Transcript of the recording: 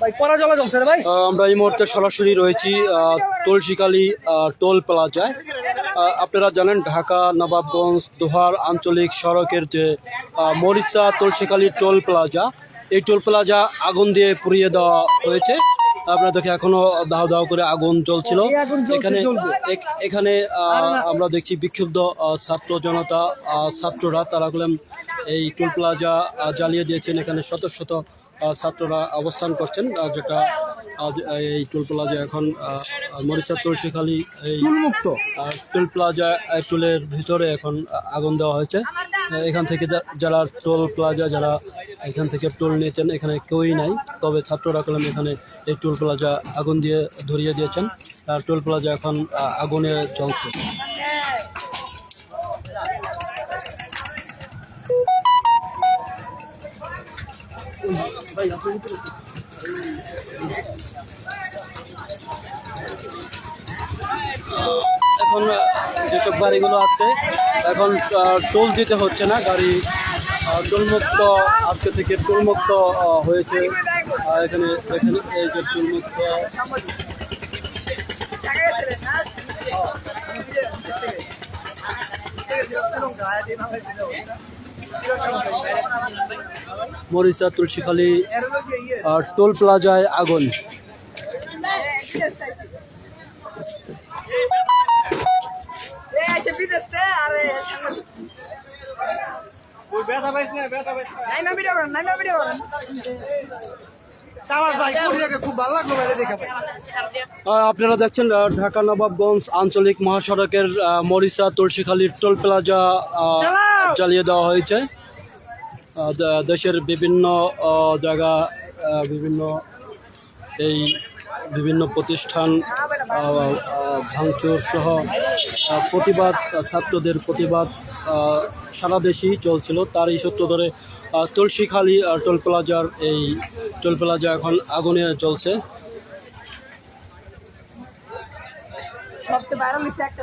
ভাই জমছে ভাই। আমরা এই মুহূর্তে সরাসরি রয়েছি তুলসীকালী টোল প্লাজায়। আপনারা জানেন ঢাকা নবাবগঞ্জ দোহার আঞ্চলিক সড়কের যে মরিচা তুলসীকালী টোল প্লাজা এই টোল প্লাজা আগুন দিয়ে পুড়িয়ে দেওয়া হয়েছে। আপনারা দেখে এখনও দাহ দাহ করে আগুন জ্বলছিল। এখানে এখানে আহ, আমরা দেখছি বিক্ষুব্ধ ছাত্র জনতা ছাত্ররা তারা এই টোল প্লাজা জ্বালিয়ে দিয়েছেন। এখানে শত শত ছাত্ররা অবস্থান করছেন যেটা এই টোল প্লাজা এখন মরিচা তুলসীখালী এই মুক্ত টোল প্লাজা টোলের ভিতরে এখন আগুন দেওয়া হয়েছে। এখান থেকে যারা টোল প্লাজা যারা এখান থেকে টোল নিতেন এখানে কেউই নাই। তবে ছাত্ররা কলম এখানে এই টোল প্লাজা আগুন দিয়ে ধরিয়ে দিয়েছেন। আর টোল প্লাজা এখন আগুনে চলছে এখন যেসব গাড়িগুলো আছে, এখন টোল দিতে হচ্ছে না, গাড়ি টোলমুক্ত, আজকে থেকে টোলমুক্ত হয়েছে। এখানে এখানে এই যে টোলমুক্ত। মরিচা তুলসীখালী আর টোল প্লাজায় আগুন। video না না। ভিডিও করেন ভিডিও করেন। আপনারা দেখছেন ঢাকা নবাবগঞ্জ আঞ্চলিক মহাসড়কের মরিসা মরিচা তুলসীখালীর টোল প্লাজা চালিয়ে জ্বালিয়ে দেওয়া হয়েছে। দেশের বিভিন্ন জায়গা বিভিন্ন এই বিভিন্ন প্রতিষ্ঠান ভাঙচুর সহ প্রতিবাদ ছাত্রদের প্রতিবাদ সারা দেশেই চলছিল। তারই সূত্র ধরে তুলসীখালী টোল প্লাজার এই টোল প্লাজা এখন আগুনে চলছে একটা